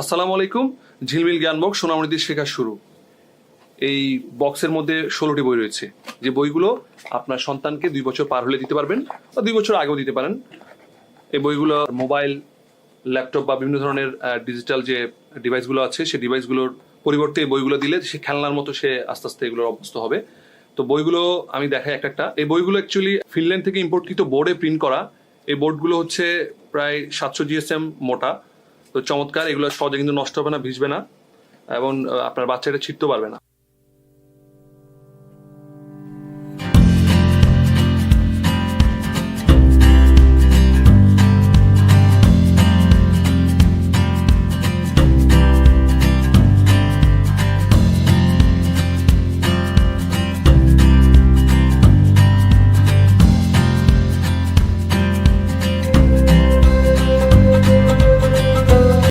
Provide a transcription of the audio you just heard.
আসসালামু আলাইকুম, ঝিলমিল জ্ঞান বক্স সোনামণিদের শেখা শুরু। এই বক্সের মধ্যে ষোলোটি বই রয়েছে। যে বইগুলো আপনার সন্তানকে দুই বছর পার হলে দিতে পারবেন বা দুই বছর আগেও দিতে পারেন। এই বইগুলো মোবাইল, ল্যাপটপ বা বিভিন্ন ধরনের ডিজিটাল যে ডিভাইসগুলো আছে, সেই ডিভাইসগুলোর পরিবর্তে এই বইগুলো দিলে সে খেলনার মতো সে আস্তে আস্তে এগুলোর অভ্যস্ত হবে। তো বইগুলো আমি দেখাই একটা একটা এই বইগুলো অ্যাকচুয়ালি ফিনল্যান্ড থেকে ইম্পোর্টকৃত বোর্ডে প্রিন্ট করা। এই বোর্ডগুলো হচ্ছে প্রায় সাতশো জিএসএম মোটা। তো চমৎকার, এগুলো সহজে কিন্তু নষ্ট হবে না, ভিজবে না, এবং আপনার বাচ্চাটা ছিটতে পারবে না।